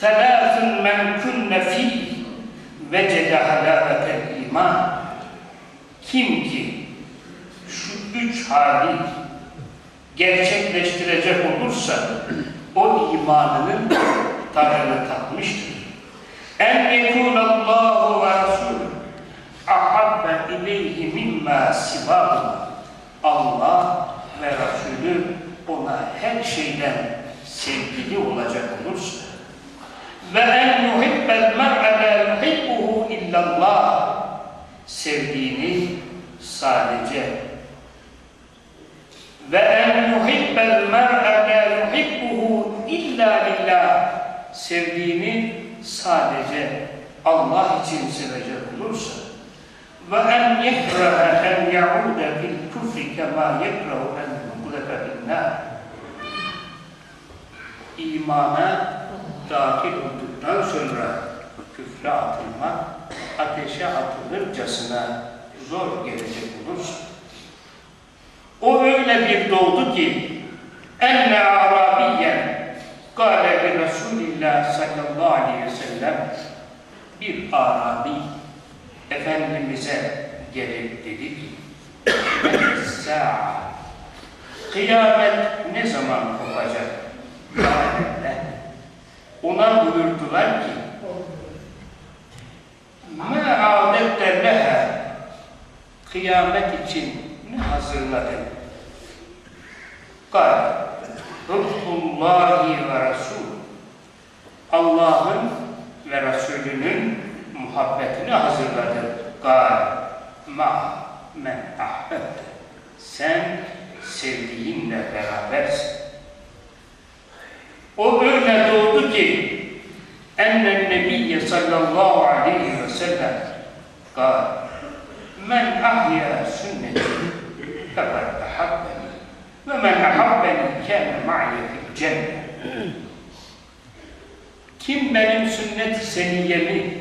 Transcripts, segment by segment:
Selâsün men künne fîh vecede halâvetel iman. Kim ki şu üç hali gerçekleştirecek olursa o imanının tadını tatmıştır. En yekunallahu ve rasulü ahabbe ileyhi mimma sivâhullah. Allah ve Resulü ona her şeyden sevgili olacak olursa ve en yuhibbel mer'e la yuhibbuhu illallah. Sevdiğini sadece. Ve en yuhibbel mer'e la yuhibbuhu illa lillah. Sevdiğini sadece Allah için sevecek olursa. Ve en yekraha en yaude fil küfri kema yekrahu en yuklefe binnâr imana dahil olduktan sonra küfre atılmak ateşe atılırcasına zor gelecek olursa o öyle bir doğdu ki enne arabiyen kâle li Resulillah sallallahu aleyhi ve sellem bir Arabi Efendimiz'e gelip dedi ki "Sa'a Kıyamet ne zaman kopacak? Kâle Ona buyurdular ki مَا عَادَتَّ لَهَا Kıyamet için ne hazırladın? Kâle Hubbullahi ve Resul Allah'ın ve Resulünün muhabbetini hazırladı. Kâle ma men ahbette. Sen sevdiğinle berabersin. O öyle doğdu ki nebiyye sallallahu aleyhi ve sellem kâle men ahya sünneti fekad ahabbeni ve men ahabbeni kâne ma'ye fil cennet. Kim benim sünnet-i seniyemi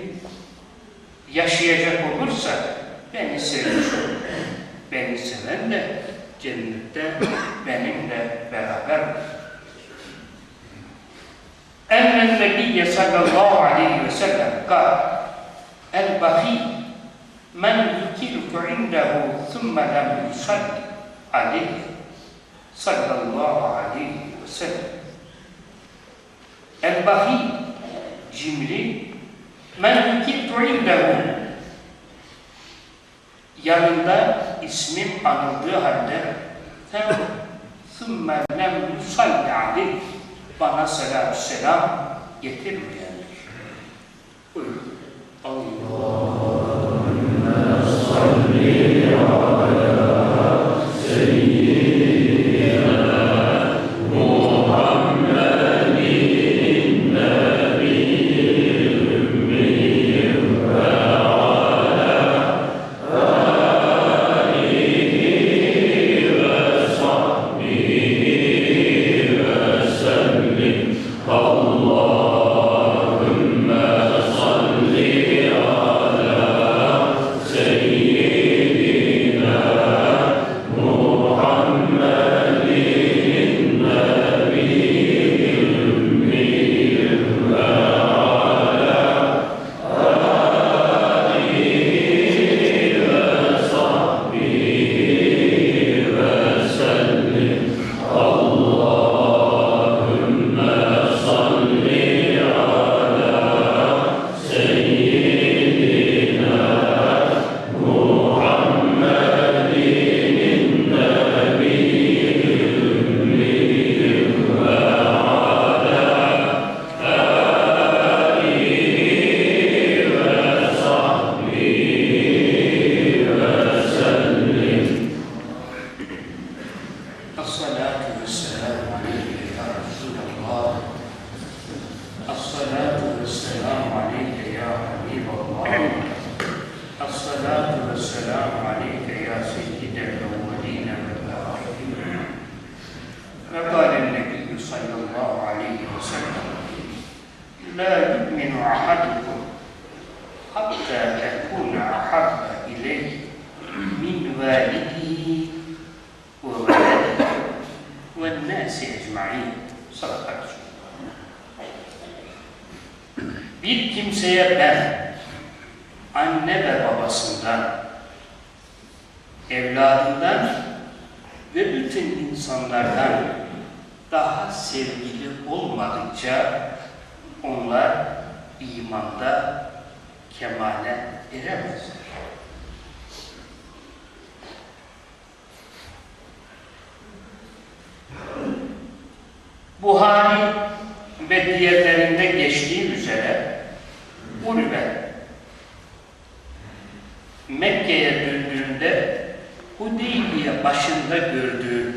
yaşayacak olursa beni sevmiş olur. Beni seven de cennette benimle beraber. Enne nebiyye sallallahu aleyhi ve sellem kâl El-Bahî men yukiltu indehu thumme lem yusalli aleyhi sallallahu aleyhi ve sellem El-Bahî cimri men yukiltu indehu yanında ismim anıldığı halde ثُمَّ لَمْ يُصَلِّ عَلَيْهِ bana selatü selam getirmeyendir. Buyurun. Allah. حتى تكون أحب إليه من والده وولده والناس أجمعين صدق رسول الله bir kimseye ben anne ve babasından, evladından ve bütün insanlardan daha sevgili olmadıkça onlar imanda kemale eremezler. Buhari ve diğerlerinde geçtiği üzere Urve Mekke'ye döndüğünde Hudeybiye başında gördüğü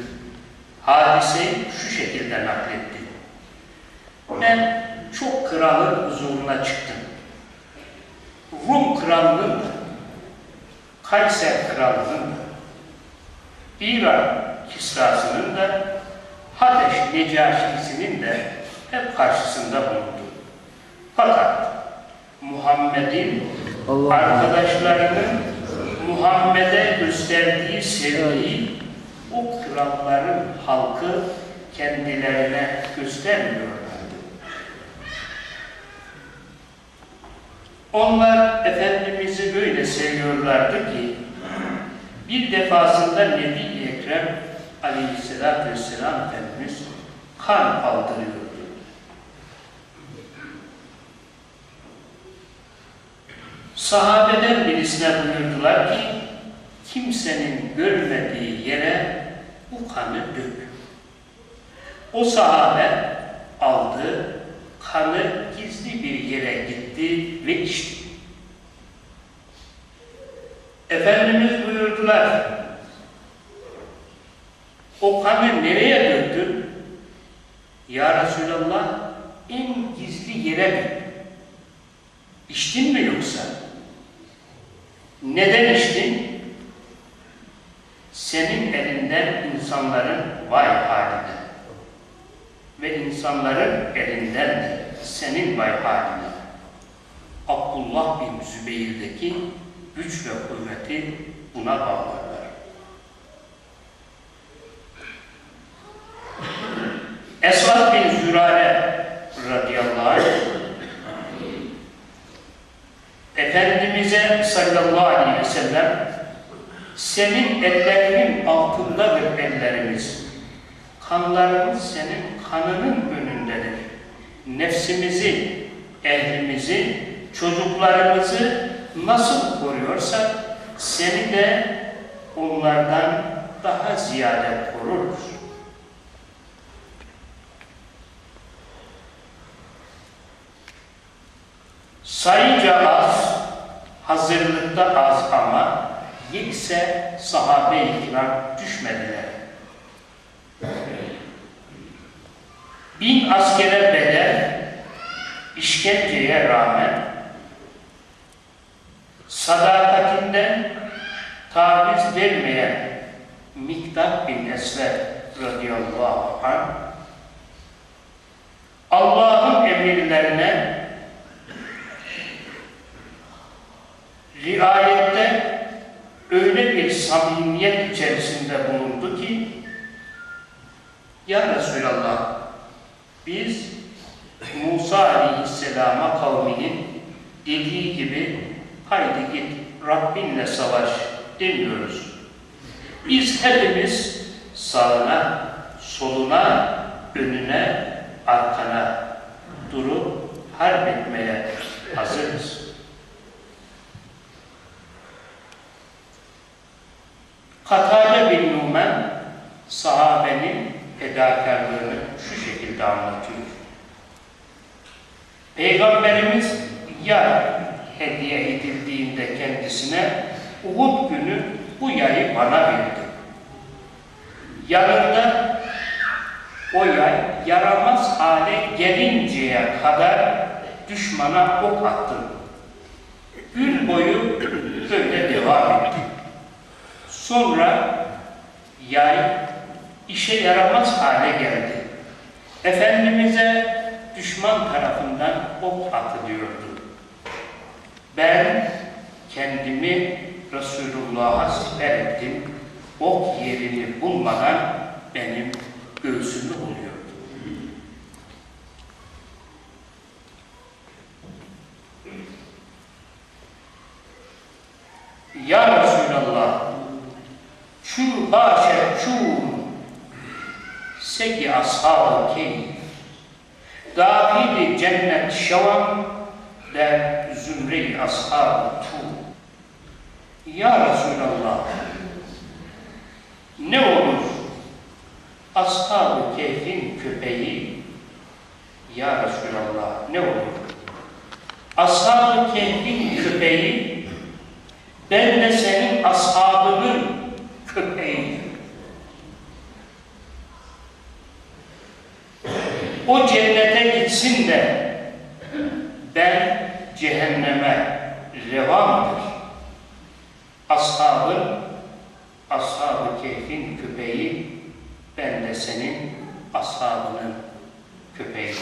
hadiseyi şu şekilde nakletti. Ben çok kralın huzuruna çıktım. Rum krallığının Kayser krallığının İran Kisrası'nın da Hadeş Necaşisi'nin de hep karşısında bulundu. Fakat Muhammed'in arkadaşlarının Muhammed'e gösterdiği sevgiyi o kralların halkı kendilerine göstermiyorlardı. Onlar Efendimiz'i böyle seviyorlardı ki bir defasında Nebi-i Ekrem aleyhissalatü vesselam Efendimiz kan aldırıyordu. Sahabeden birisine buyurdular ki kimsenin görmediği yere bu kanı dök. O sahabe aldı, kanı gizli bir yere gitti ve içti. Efendimiz buyurdular, o kanı nereye döktün? Ya Resulallah, en gizli yere dök. İçtin mi yoksa? Neden içtin? Senin elinden insanların vay haline ve insanların elinden de senin vay haline. Abdullah bin Zübeyir'deki güç ve kuvveti buna bağlarlar. Esad bin Zürare radıyallahu anh Efendimiz'e sallallahu aleyhi ve sellem senin ellerinin altındadır ellerimiz. Kanlarımız senin kanının önündedir. Nefsimizi, ehlimizi, çocuklarımızı nasıl koruyorsak seni de onlardan daha ziyade koruruz. Sayıca az, hazırlıkta az ama yekse sahabe-i kiram düşmediler. Bin askere bedel, işkenceye rağmen sadakatinden taviz vermeyen Miktat bin Esver radıyallahu anh Allah'ın emirlerine riayette öyle bir samimiyet içerisinde bulundu ki Ya Resulallah biz Musa Aleyhisselam'a kavminin dediği gibi haydi git Rabbinle savaş demiyoruz. Biz hepimiz sağına, soluna, önüne, arkana durup harp etmeye hazırız. Katade bin Numan sahabenin fedakarlığını şu şekilde anlatıyor. Peygamberimiz yay hediye edildiğinde kendisine Uhud günü bu yayı bana verdi. Yanında o yay yaramaz hale gelinceye kadar düşmana ok attım. Gün boyu böyle devam etti. Sonra yay işe yaramaz hale geldi. Efendimiz'e düşman tarafından ok atılıyordu. Ben kendimi Resulullah'a siper ettim. Ok yerini bulmadan benim göğsümü oluyor. Ya Resulallah şu başe şu seki ashab-ı keyif dahili cennet şavam der zümre-i ashab-ı tu. Ya Resulallah, ne olur ashab-ı keyfin köpeği, Ya Resulallah ne olur? Ashab-ı keyfin köpeği, ben de senin ashabının köpeğiyim. O cennete gitsin de cehenneme reva mıdır? Ashabın, ashab-ı keyfin köpeği, ben de senin ashabının köpeği.